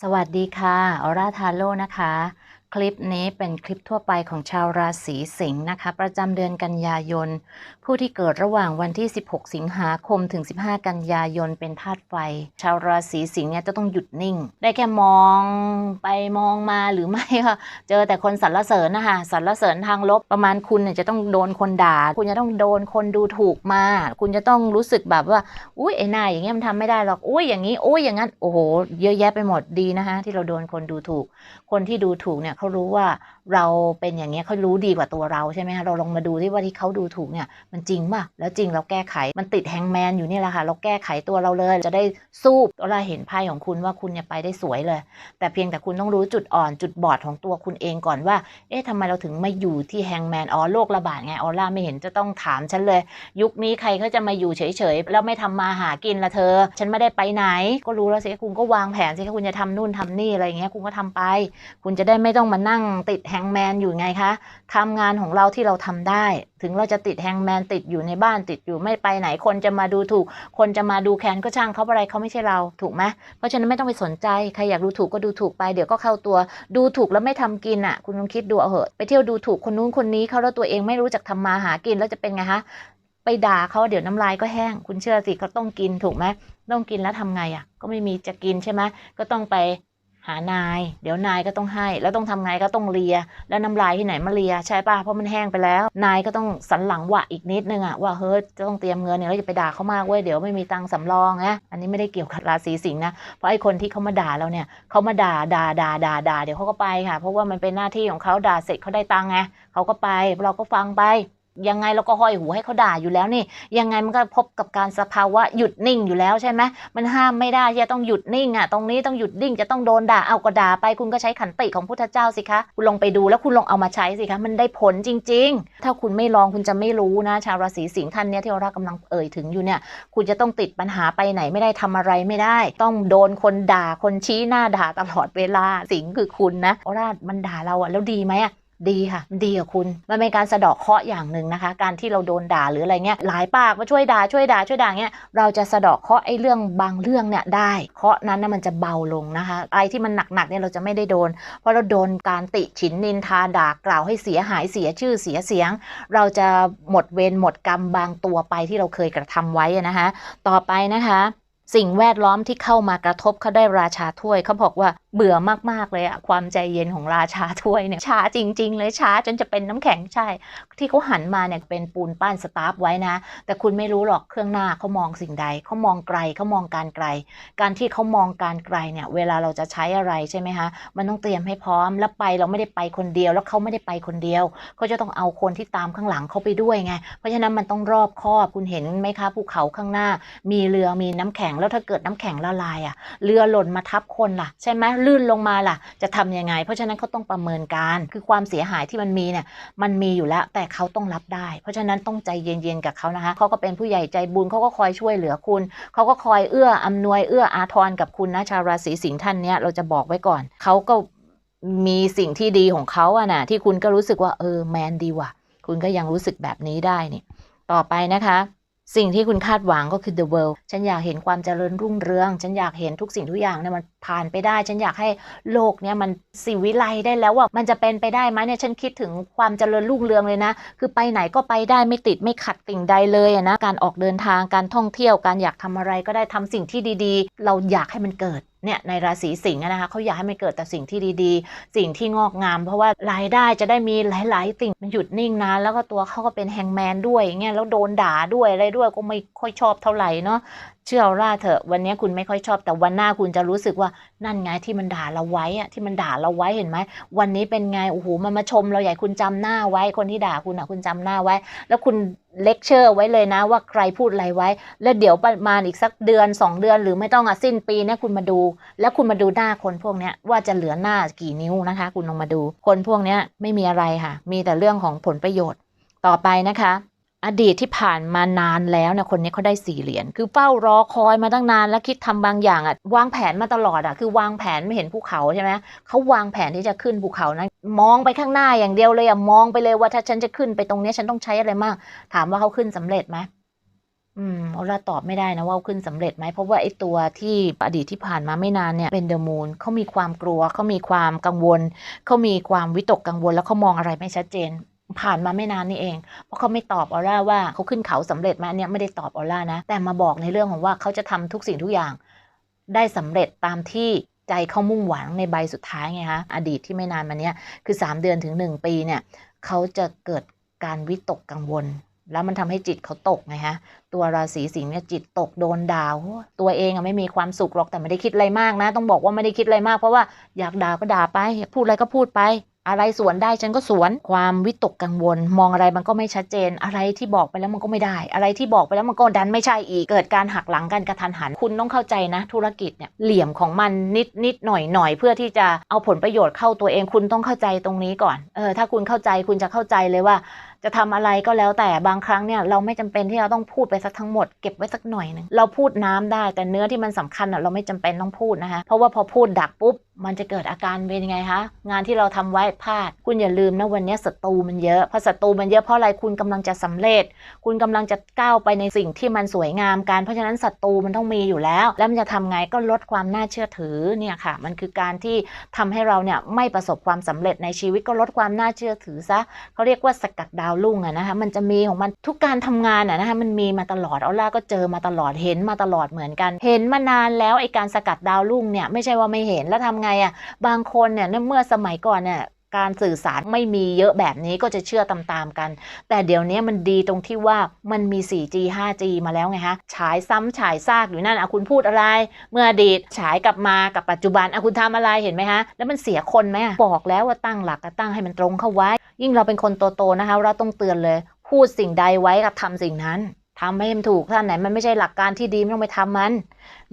สวัสดีค่ะ ออร่าทาโร่นะคะ คลิปนี้เป็นคลิปทั่วไปของชาวราศีสิงห์นะคะ ประจำเดือนกันยายน ผู้ที่เกิดระหว่างวันที่ 16 สิงหาคมถึง 15 กันยายนเป็นธาตุไฟ ชาวราศีสิงห์เนี่ยจะต้องหยุดนิ่ง ได้แค่มองไปมองมาหรือไม่ก็เจอแต่คนสรรเสริญนะคะสรรเสริญทางลบประมาณคุณเนี่ยจะต้องโดนคนด่า คุณจะต้องโดนคนดูถูกมา คุณจะต้องรู้สึกแบบว่า อุ้ยไอ้น้าอย่างเงี้ยมันทำไม่ได้หรอกอุ้ยอย่างนี้อุ้ยอย่างนั้นโอ้โหเยอะแยะไปหมดดีนะคะที่เราโดนคนดูถูก คนที่ดูถูกเนี่ยเขารู้ว่า เราเป็นอย่างเงี้ยเขารู้ดีกว่าตัวเราใช่ไหมคะเราลองมาดูที่ว่าที่เขาดูถูกเนี่ยมันจริงป่ะแล้วจริงเราแก้ไขมันติดแฮงแมนอยู่นี่แหละค่ะเราแก้ไขตัวเราเลยจะได้สู้เราเห็นไพ่ของคุณว่าคุณเนี่ยไปได้สวยเลย แต่เพียงแต่คุณต้องรู้จุดอ่อนจุดบอดของตัวคุณเองก่อนว่า เอ๊ะทำไมเราถึงไม่อยู่ที่แฮงแมนอ๋อโรคระบาดไงออร่าไม่เห็นจะต้องถามฉันเลย ยุคนี้ใครเขาจะมาอยู่เฉยๆแล้วไม่ทำมาหากินละเธอ ฉันไม่ได้ไปไหน ก็รู้แล้วสิคุณก็วางแผนสิคุณจะทำนู่นทำนี่อะไรอย่างเงี้ยคุณก็ทำไป คุณจะได้ไม่ต้องมานั่งติดแฮงแมนอยู่ไงคะทำงานของเราที่เราทำได้ ถึงเราจะติดแฮงแมนติดอยู่ในบ้านติดอยู่ไม่ไปไหนคนจะมาดูถูก คนจะมาดูแคนก็ช่างเขาอะไรเขาไม่ใช่เราถูกไหมเพราะฉะนั้นไม่ต้องไปสนใจใครอยากดูถูกก็ดูถูกไปเดี๋ยวก็เข้าตัว ดูถูกแล้วไม่ทำกินอะ คุณลองคิดดูเอาเหอะไปเที่ยวดูถูกคนนู้นคนนี้เขาแล้วตัวเองไม่รู้จักทำมาหากินแล้วจะเป็นไงคะไปด่าเขาเดี๋ยวน้ำลายก็แห้ง คุณเชื่อสิเขาต้องกินถูกไหมต้องกินแล้วทำไงอะ ก็ไม่มีจะกินใช่ไหมก็ต้องไปานาย เดี๋ยวนายก็ต้องให้ แล้วต้องทำไงก็ต้องเลีย แล้วน้ำลายที่ไหนมาเลีย ใช่ป่ะเพราะมันแห้งไปแล้ว นายก็ต้องสันหลังวะอีกนิดนึงอะว่าเฮ้ยจะต้องเตรียมเงินเนี่ยแล้วอย่าไปด่าเขามากเว้ยเดี๋ยวไม่มีตังค์สำรองนะอันนี้ไม่ได้เกี่ยวกับราศีสิงห์นะเพราะไอ้คนที่เขามาด่าเราเนี่ยเขามาด่าด่าด่าด่าด่าเดี๋ยวเขาก็ไปค่ะ เพราะว่ามันเป็นหน้าที่ของเขาด่าเสร็จเขาได้ตังค์ไงเขาก็ไปเราก็ฟังไป ยังไงเราก็ห้อยหูให้เขาด่าอยู่แล้วนี่ ยังไงมันก็พบกับการสภาวะหยุดนิ่งอยู่แล้วใช่ไหมมันห้ามไม่ได้จะต้องหยุดนิ่งอะตรงนี้ต้องหยุดนิ่งจะต้องโดนด่าเอาก็ด่าไป คุณก็ใช้ขันติของพุทธเจ้าสิคะคุณลองไปดูแล้วคุณลองเอามาใช้สิคะมันได้ผลจริง ๆ ถ้าคุณไม่ลองคุณจะไม่รู้นะ ชาวราศีสิงห์ท่านเนี้ยที่เรากำลังเอ่ยถึงอยู่เนี่ย คุณจะต้องติดปัญหาไปไหนไม่ได้ทำอะไรไม่ได้ ต้องโดนคนด่าคนชี้หน้าด่าตลอดเวลาสิงห์คือคุณนะโอราชมันด่าเราอะแล้วดีไหมอะ ดีค่ะมันดีกับคุณ มันเป็นการสะดาะเคราะห์อย่างหนึ่งนะคะ การที่เราโดนด่าหรืออะไรเงี้ยหลายปากมาช่วยด่าช่วยด่าช่วยด่าเงี้ยเราจะสะดาะเคราะห์ไอ้เรื่องบางเรื่องเนี่ยได้เคราะห์นั้นนะมันจะเบาลงนะคะไอ้ที่มันหนักๆเนี่ยเราจะไม่ได้โดน เพราะเราโดนการติฉินนินทาด่ากล่าวให้เสียหายเสียชื่อเสียเสียง เราจะหมดเวรหมดกรรมบางตัวไปที่เราเคยกระทำไว้นะคะต่อไปนะคะ สิ่งแวดล้อมที่เข้ามากระทบเขาได้ราชาถ้วยเขาบอกว่าเบื่อมากๆเลยอะความใจเย็นของราชาถ้วยเนี่ยช้าจริง ๆ เลยช้าจนจะเป็นน้ำแข็งใช่ ที่เขาหันมาเนี่ยเป็นปูนปั้นสตาร์ฟไว้นะ แต่คุณไม่รู้หรอกเครื่องหน้าเขามองสิ่งใดเขามองไกลเขามองการไกล การที่เขามองการไกลเนี่ยเวลาเราจะใช้อะไรใช่ไหมคะมันต้องเตรียมให้พร้อมแล้วไปเราไม่ได้ไปคนเดียว แล้วเขาไม่ได้ไปคนเดียวเขาจะต้องเอาคนที่ตามข้างหลังเขาไปด้วยไงเพราะฉะนั้นมันต้องรอบคอบคุณเห็นไหมคะภูเขาข้างหน้า มีเรือมีน้ำแข็งแล้วถ้าเกิดน้ำแข็งละลายอะเรือหล่นมาทับคนล่ะ ใช่ไหมลื่นลงมาล่ะ จะทำยังไง เพราะฉะนั้นเขาต้องประเมินการคือความเสียหายที่มันมีเนี่ยมันมีอยู่แล้วแต่เขาต้องรับได้ เพราะฉะนั้นต้องใจเย็นๆกับเขานะคะเขาก็เป็นผู้ใหญ่ใจบุญเขาก็คอยช่วยเหลือคุณเขาก็คอยเอื้ออำนวยเอื้ออาทรกับคุณนะชาวราศีสิงห์ท่านเนี้ยเราจะบอกไว้ก่อนเขาก็มีสิ่งที่ดีของเขาอะนะที่คุณก็รู้สึกว่าเออแมนดีว่ะ คุณก็ยังรู้สึกแบบนี้ได้นี่ต่อไปนะคะ สิ่งที่คุณคาดหวังก็คือ the world ฉันอยากเห็นความเจริญรุ่งเรือง ฉันอยากเห็นทุกสิ่งทุกอย่างเนี่ยมัน ผ่านไปได้ ฉันอยากให้โลกเนี่ยมันสิวิไลได้แล้วว่ามันจะเป็นไปได้ไหมเนี่ยฉันคิดถึงความเจริญรุ่งเรืองเลยนะ คือไปไหนก็ไปได้ไม่ติดไม่ขัดสิ่งใดเลยนะการออกเดินทางการท่องเที่ยวการอยากทำอะไรก็ได้ทำสิ่งที่ดีๆ เราอยากให้มันเกิดเนี่ยในราศีสิงห์นะคะเขาอยากให้มันเกิดแต่สิ่งที่ดีๆ สิ่งที่งอกงาม เพราะว่ารายได้จะได้มีหลาย ๆ สิ่งมันหยุดนิ่งนะแล้วก็ตัวเขาก็เป็นแฮงแมนด้วยอย่างเงี้ยแล้วโดนด่าด้วยอะไรด้วยก็ไม่ค่อยชอบเท่าไหร่เนาะเชื่อเอาล่าเถอะวันนี้คุณไม่ค่อยชอบแต่วันหน้าคุณจะรู้สึกว่านั่นไงที่มันด่าเราไว้อะที่มันด่าเราไว้เห็นไหมวันนี้เป็นไงโอ้โหมันมาชมเราใหญ่คุณจำหน้าไว้ คนที่ด่าคุณอะคุณจำหน้าไว้ แล้วคุณเลคเชอร์ไว้เลยนะว่าใครพูดอะไรไว้ แล้วเดี๋ยวประมาณอีกสักเดือน 2 เดือน หรือไม่ต้องอะสิ้นปีเนี่ยคุณมาดู แล้วคุณมาดูหน้าคนพวกเนี้ยว่าจะเหลือหน้ากี่นิ้วนะคะ คุณลองมาดู คนพวกเนี้ยไม่มีอะไรค่ะ มีแต่เรื่องของผลประโยชน์ต่อไปนะคะ อดีตที่ผ่านมานานแล้วเนี่ยคนนี้เขาได้สี่เหรียญคือเฝ้ารอคอยมาตั้งนานแล้วคิดทำบางอย่างอะวางแผนมาตลอดอะคือวางแผนไม่เห็นภูเขาใช่ไหมเขาวางแผนที่จะขึ้นภูเขานะมองไปข้างหน้าอย่างเดียวเลยอะมองไปเลยว่าถ้าฉันจะขึ้นไปตรงนี้ฉันต้องใช้อะไรมาก ถามว่าเขาขึ้นสำเร็จไหมอืมออร่าตอบไม่ได้นะว่าขึ้นสำเร็จไหมเพราะว่าไอ้ตัวที่อดีตที่ผ่านมาไม่นานเนี่ยเป็นเดอะมูนเขามีความกลัวเขามีความกังวลเขามีความวิตกกังวลแล้วเขามองอะไรไม่ชัดเจน ผ่านมาไม่นานนี่เอง เพราะเขาไม่ตอบออร่าว่าเขาขึ้นเขาสำเร็จไหมอันเนี่ยไม่ได้ตอบออร่านะ แต่มาบอกในเรื่องของว่าเขาจะทำทุกสิ่งทุกอย่าง ได้สำเร็จตามที่ใจเขามุ่งหวังในใบสุดท้ายไงฮะอดีตที่ไม่นานมาเนี้ยคือ 3 เดือนถึง 1 ปีเนี่ยเขาจะเกิดการวิตกกังวล แล้วมันทำให้จิตเขาตกไงฮะตัวราศีสิงห์เนี่ยจิตตกโดนดาวตัวเองอะไม่มีความสุขหรอกแต่ไม่ได้คิดอะไรมากนะ ต้องบอกว่าไม่ได้คิดอะไรมากเพราะว่าอยากด่าก็ด่าไปอยากพูดอะไรก็พูดไป อะไรสวนได้ฉันก็สวน ความวิตกกังวล มองอะไรมันก็ไม่ชัดเจน อะไรที่บอกไปแล้วมันก็ไม่ได้ อะไรที่บอกไปแล้วมันก็ดันไม่ใช่อีก เกิดการหักหลังกันกระทันหัน คุณต้องเข้าใจนะ ธุรกิจเนี่ยเหลี่ยมของมันนิดนิดหน่อยหน่อยเพื่อที่จะเอาผลประโยชน์เข้าตัวเอง คุณต้องเข้าใจตรงนี้ก่อน เออถ้าคุณเข้าใจคุณจะเข้าใจเลยว่า จะทำอะไรก็แล้วแต่บางครั้งเนี่ยเราไม่จำเป็นที่เราต้องพูดไปสักทั้งหมดเก็บไว้สักหน่อยหนึงเราพูดน้ำได้แต่เนื้อที่มันสำคัญอะเราไม่จำเป็นต้องพูดนะคะเพราะว่าพอพูดดักปุ๊บมันจะเกิดอาการเป็นยังไงคะงานที่เราทำไว้พลาด คุณอย่าลืมนะวันนี้ศัตรูมันเยอะเพราะศัตรูมันเยอะเพราะอะไรคุณกำลังจะสำเร็จ คุณกำลังจะก้าวไปในสิ่งที่มันสวยงามกันเพราะฉะนั้นศัตรูมันต้องมีอยู่แล้ว แล้วมันจะทำไงก็ลดความน่าเชื่อถือเนี่ยค่ะ มันคือการที่ทำให้เราเนี่ยไม่ประสบความสำเร็จในชีวิตก็ลดความน่าเชื่อถือซะเขาเรียกว่าสกัดดาวาวรุ่งอะนะคะมันจะมีของมันทุกการทำงานอะนะคะมันมีมาตลอดเอาล่าก็เจอมาตลอดเห็นมาตลอดเหมือนกัน เห็นมานานแล้วไอ้การสกัดดาวรุ่งเนี่ยไม่ใช่ว่าไม่เห็นแล้วทำไงอะบางคนเนี่ยเมื่อสมัยก่อนเนี่ย การสื่อสารไม่มีเยอะแบบนี้ก็จะเชื่อตามๆกัน แต่เดี๋ยวนี้มันดีตรงที่ว่ามันมี 4G 5G มาแล้วไงฮะ ฉายซ้ำฉายซากอยู่นั่นอะคุณพูดอะไร เมื่ออดีตฉายกลับมากับปัจจุบันอะคุณทำอะไรเห็นไหมฮะ แล้วมันเสียคนไหมบอกแล้วว่าตั้งหลักก็ตั้งให้มันตรงเข้าไว้ ยิ่งเราเป็นคนโตๆนะคะ เราต้องเตือนเลย พูดสิ่งใดไว้กับทำสิ่งนั้น ทำให้มันถูกถ้าไหนมันไม่ใช่หลักการที่ดีไม่ต้องไปทำมัน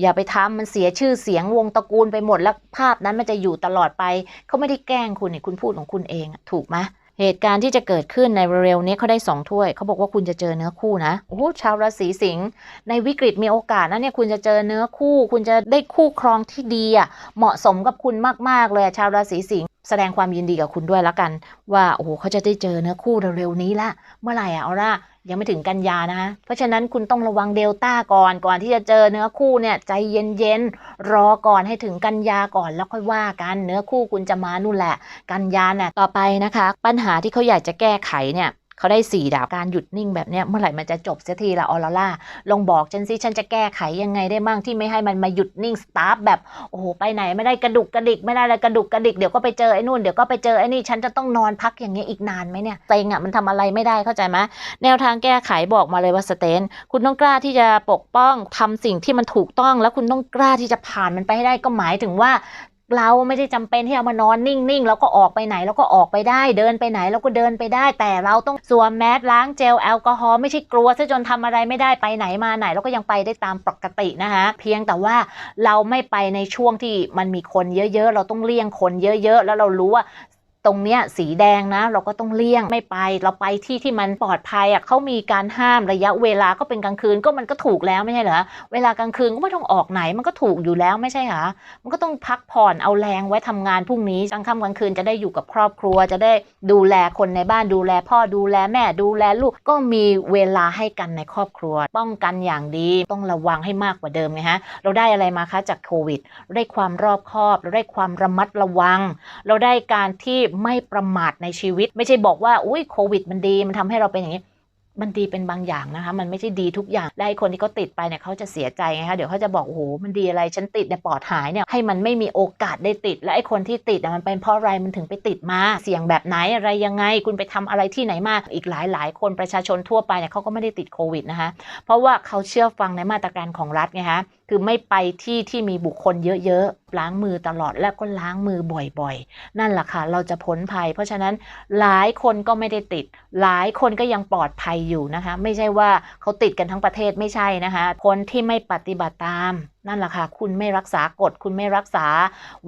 อย่าไปทำมันเสียชื่อเสียงวงตระกูลไปหมดแล้วภาพนั้นมันจะอยู่ตลอดไปเขาไม่ได้แกล้งคุณเนี่ยคุณพูดของคุณเองถูกไหมเหตุการณ์ที่จะเกิดขึ้นในเร็วๆนี้เขาได้สองถ้วยเขาบอกว่าคุณจะเจอเนื้อคู่นะโอ้ชาวราศีสิงห์ในวิกฤตมีโอกาสนะเนี่ยคุณจะเจอเนื้อคู่ คุณจะได้คู่ครองที่ดีอะเหมาะสมกับคุณมากๆเลยอะชาวราศีสิงห์ แสดงความยินดีกับคุณด้วยละกัน ว่าโอ้โหเขาจะได้เจอเนื้อคู่เร็วๆนี้ละเมื่อไหร่อะเอาล่ะยังไม่ถึงกันยานะคะเพราะฉะนั้นคุณต้องระวังเดลต้าก่อนก่อนที่จะเจอเนื้อคู่เนี่ยใจเย็นๆรอก่อนให้ถึงกันยาก่อนแล้วค่อยว่ากันเนื้อคู่คุณจะมานู่นแหละ กันยาเนี่ยต่อไปนะคะ ปัญหาที่เขาอยากจะแก้ไขเนี่ย เขาได้สี่ดาว การหยุดนิ่งแบบเนี้ยเมื่อไหร่มันจะจบเสียทีละออลล่าลองบอกฉันสิฉันจะแก้ไขยังไงได้บ้างที่ไม่ให้มันมาหยุดนิ่งสตาร์ฟแบบโอ้โหไปไหนไม่ได้กระดุกกระดิกไม่ได้เลยกระดุกกระดิกเดี๋ยวก็ไปเจอไอ้นู่นเดี๋ยวก็ไปเจอไอ้นี่ฉันจะต้องนอนพักอย่างเงี้ยอีกนานไหมเนี่ยเต็งอะมันทำอะไรไม่ได้เข้าใจไหมแนวทางแก้ไขบอกมาเลยว่าสเตน คุณต้องกล้าที่จะปกป้องทำสิ่งที่มันถูกต้อง แล้วคุณต้องกล้าที่จะผ่านมันไปให้ได้ก็หมายถึงว่า เราไม่ได้จำเป็นที่เอามานอนนิ่งๆ แล้วก็ออกไปไหนแล้วก็ออกไปได้ เดินไปไหนแล้วก็เดินไปได้ แต่เราต้องสวมแมสล้างเจลแอลกอฮอล์ไม่ใช่กลัวซะจนทำอะไรไม่ได้ไปไหนมาไหน แล้วก็ยังไปได้ตามปกตินะคะเพียงแต่ว่าเราไม่ไปในช่วงที่มันมีคนเยอะๆ เราต้องเลี่ยงคนเยอะๆ แล้วเรารู้ว่า ตรงเนี้ยสีแดงนะ เราก็ต้องเลี่ยงไม่ไป เราไปที่ที่มันปลอดภัยอะเขามีการห้ามระยะเวลาก็เป็นกลางคืนก็มันก็ถูกแล้วไม่ใช่เหรอเวลากลางคืนก็ไม่ต้องออกไหนมันก็ถูกอยู่แล้วไม่ใช่หรอมันก็ต้องพักผ่อนเอาแรงไว้ทำงานพรุ่งนี้กลางค่ำกลางคืนจะได้อยู่กับครอบครัว จะได้ดูแลคนในบ้านดูแลพ่อดูแลแม่ดูแลลูกก็มีเวลาให้กันในครอบครัว ป้องกันอย่างดีต้องระวังให้มากกว่าเดิมไงฮะเราได้อะไรมาคะจากโควิด เราได้ความรอบคอบ เราได้ความระมัดระวัง เราได้การที่ไม่ประมาทในชีวิต ไม่ใช่บอกว่าอุ้ยโควิด มันดีมันทำให้เราเป็นอย่างนี้มันดีเป็นบางอย่างนะคะ มันไม่ใช่ดีทุกอย่าง ได้คนที่เขาติดไปเนี่ยเขาจะเสียใจไงคะเดี๋ยวเขาจะบอกโอ้โหมันดีอะไรฉันติดเนี่ยปอดหายเนี่ยให้มันไม่มีโอกาสได้ติด และไอ้คนที่ติดมันเป็นเพราะอะไรมันถึงไปติดมาเสี่ยงแบบไหนอะไรยังไง คุณไปทำอะไรที่ไหนมาอีกหลายหลายคนประชาชนทั่วไปเนี่ยเขาก็ไม่ได้ติดโควิดนะคะเพราะว่าเขาเชื่อฟังในมาตรการของรัฐไงคะ คือไม่ไปที่ที่มีบุคคลเยอะๆ ล้างมือตลอดแล้วก็ล้างมือบ่อยๆ นั่นแหละค่ะ เราจะพ้นภัย เพราะฉะนั้นหลายคนก็ไม่ได้ติด หลายคนก็ยังปลอดภัยอยู่นะคะ ไม่ใช่ว่าเขาติดกันทั้งประเทศไม่ใช่นะคะ คนที่ไม่ปฏิบัติตามนั่นแหละค่ะ คุณไม่รักษากฎ คุณไม่รักษา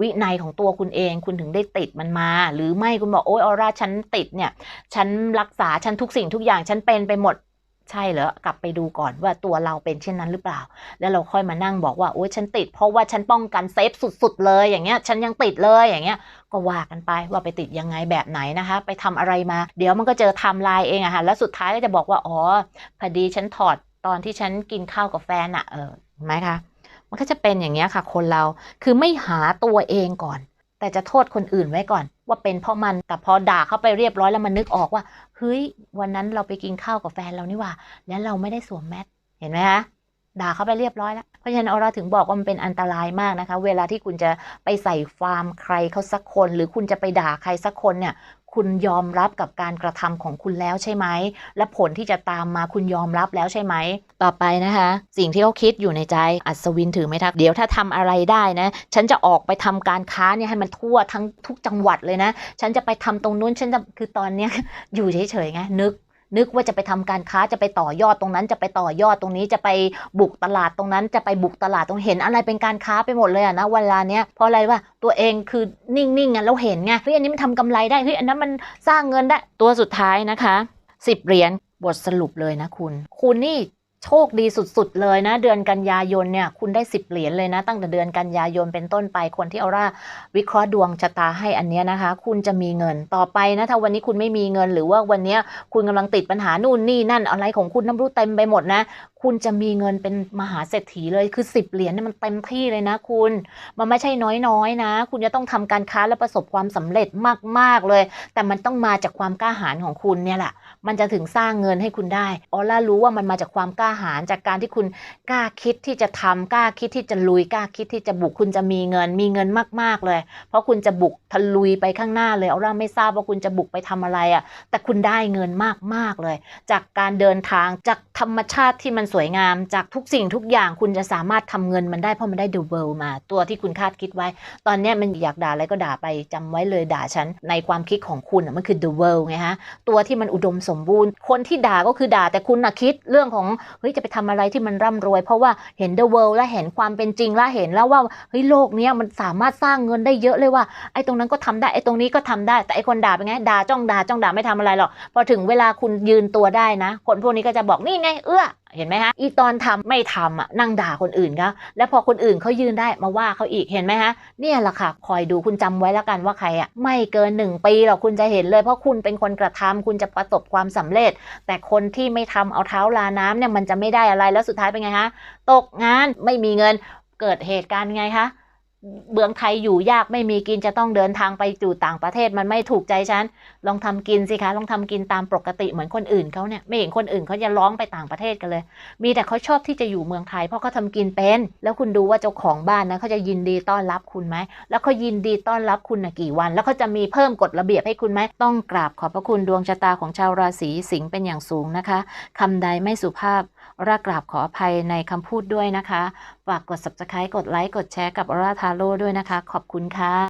วินัยของตัวคุณเอง คุณถึงได้ติดมันมา หรือไม่คุณบอกโอ๊ยออร่าฉันติดเนี่ย ฉันรักษา ฉันทุกสิ่งทุกอย่าง ฉันเป็นไปหมด ใช่เหรอกลับไปดูก่อนว่าตัวเราเป็นเช่นนั้นหรือเปล่า แล้วเราค่อยมานั่งบอกว่าโอ๊ยฉันติด เพราะว่าฉันป้องกันเซฟสุดๆเลยอย่างเงี้ย ฉันยังติดเลยอย่างเงี้ย ก็ว่ากันไปว่าไปติดยังไงแบบไหนนะคะ ไปทำอะไรมา เดี๋ยวมันก็เจอไทม์ไลน์เองอะค่ะแล้วสุดท้ายก็จะบอกว่าอ๋อพอดีฉันถอดตอนที่ฉันกินข้าวกับแฟนอะเออเห็นไหมคะมันก็จะเป็นอย่างเงี้ยค่ะ คนเราคือไม่หาตัวเองก่อน แต่จะโทษคนอื่นไว้ก่อน ว่าเป็นเพราะมันแต่พอด่าเข้าไปเรียบร้อยแล้วมันนึกออกว่าเฮ้ยวันนั้นเราไปกินข้าวกับแฟนเรานี่ว่า แล้วเราไม่ได้สวมแมสเห็นไหมคะด่าเข้าไปเรียบร้อยแล้ว เพราะฉะนั้นเราถึงบอกว่ามันเป็นอันตรายมากนะคะ เวลาที่คุณจะไปใส่ฟาร์มใครเขาสักคน หรือคุณจะไปด่าใครสักคนเนี่ย คุณยอมรับกับการกระทำของคุณแล้วใช่ไหม และผลที่จะตามมาคุณยอมรับแล้วใช่ไหม ต่อไปนะคะ สิ่งที่เขาคิดอยู่ในใจ อัศวินถือไหมทัก เดี๋ยวถ้าทำอะไรได้นะ ฉันจะออกไปทำการค้าเนี่ยให้มันทั่วทั้งทุกจังหวัดเลยนะ ฉันจะไปทำตรงนู้น ฉันจะ คือตอนเนี้ยอยู่เฉยๆไง นึก นึกว่าจะไปทำการค้าจะไปต่อยอดตรงนั้น จะไปต่อยอดตรงนี้จะไปบุกตลาดตรงนั้น จะไปบุกตลาดตรงเห็นอะไรเป็นการค้าไปหมดเลยอะนะเวลาเนี้ยเพราะอะไรว่าตัวเองคือนิ่งๆไงเราเห็นไงเฮ้ยอันนี้มันทำกำไรได้เฮ้ยอันนั้นมันสร้างเงินได้ตัวสุดท้ายนะคะสิบเหรียญบทสรุปเลยนะคุณ คุณนี่ โชคดีสุด ๆ เลยนะ เดือนกันยายนเนี่ยคุณได้สิบเหรียญเลยนะ ตั้งแต่เดือนกันยายนเป็นต้นไปคนที่เอาร่าวิเคราะห์ดวงชะตาให้อันเนี้ยนะคะ คุณจะมีเงินต่อไปนะถ้าวันนี้คุณไม่มีเงินหรือว่าวันนี้คุณกำลังติดปัญหานู่นนี่นั่นอะไรของคุณน้ำรู้เต็มไปหมดนะ คุณจะมีเงินเป็นมหาเศรษฐีเลยคือสิบเหรียญเนี่ยมันเต็มที่เลยนะ คุณมันไม่ใช่น้อยๆนะ คุณจะต้องทำการค้าและประสบความสำเร็จมากๆเลย แต่มันต้องมาจากความกล้าหาญของคุณเนี่ยแหละ มันจะถึงสร้างเงินให้คุณได้ออล่ารู้ว่ามันมาจากความกล้าหาญจากการที่คุณกล้าคิดที่จะทำกล้าคิดที่จะลุยกล้าคิดที่จะบุกคุณจะมีเงิน มีเงินมากๆเลย เพราะคุณจะบุกทะลุยไปข้างหน้าเลยออล่าไม่ทราบว่าคุณจะบุกไปทำอะไรอะ่ะแต่คุณได้เงินมากๆเลย จากการเดินทางจากธรรมชาติที่มันสวยงาม จากทุกสิ่งทุกอย่างคุณจะสามารถทำเงินมันได้เพราะมันได้ the world มา ตัวที่คุณคาดคิดไว้ ตอนเนี้ยมันอยากด่าอะไรก็ด่าไปจำไว้เลยด่าฉันในความคิดของคุณอะมันคือ the world ไงฮะตัวที่มันอุดมสมบูรณ์ คนที่ด่าก็คือด่าแต่คุณนะคิดเรื่องของเฮ้ยจะไปทำอะไรที่มันร่ำรวย เพราะว่าเห็น the world และเห็นความเป็นจริงและเห็นแล้วว่าเฮ้ยโลกนี้มันสามารถสร้างเงินได้เยอะเลยว่าไอ้ตรงนั้นก็ทำได้ไอ้ตรงนี้ก็ทำได้ แต่ไอ้คนด่าเป็นไงด่าจ้องด่าจ้องด่าไม่ทำอะไรหรอกพอถึงเวลาคุณยืนตัวได้นะ คนพวกนี้ก็จะบอกนี่ไง เอื้อ เห็นไหมฮะ อีตอนทำไม่ทำอะนั่งด่าคนอื่นเขาแล้วพอคนอื่นเขายืนได้มาว่าเขาอีกเห็นไหมฮะ เนี่ยแหละค่ะ คอยดูคุณจำไว้แล้วกันว่าใครอะไม่เกินหนึ่งปีหรอกคุณจะเห็นเลย เพราะคุณเป็นคนกระทำคุณจะประสบความสำเร็จ แต่คนที่ไม่ทำเอาเท้าลาน้ำเนี่ยมันจะไม่ได้อะไรแล้วสุดท้ายเป็นไงฮะ ตกงานไม่มีเงินเกิดเหตุการณ์ไงคะ เมืองไทยอยู่ยากไม่มีกินจะต้องเดินทางไปอยู่ต่างประเทศมันไม่ถูกใจฉัน ลองทำกินสิคะ ลองทำกินตามปกติเหมือนคนอื่นเขาเนี่ยไม่เห็นคนอื่นเขาจะร้องไปต่างประเทศกันเลย มีแต่เขาชอบที่จะอยู่เมืองไทยเพราะเขาทำกินเป็น แล้วคุณดูว่าเจ้าของบ้านนะเขาจะยินดีต้อนรับคุณไหม แล้วเขายินดีต้อนรับคุณนะกี่วัน แล้วเขาจะมีเพิ่มกฎระเบียบให้คุณไหมต้องกราบขอบพระคุณดวงชะตาของชาวราศีสิงห์เป็นอย่างสูงนะคะคำใดไม่สุภาพ รากราบขออภัยในคำพูดด้วยนะคะ ฝากกด subscribe กดไลค์ กดแชร์กับอราทาโร่ด้วยนะคะ ขอบคุณค่ะ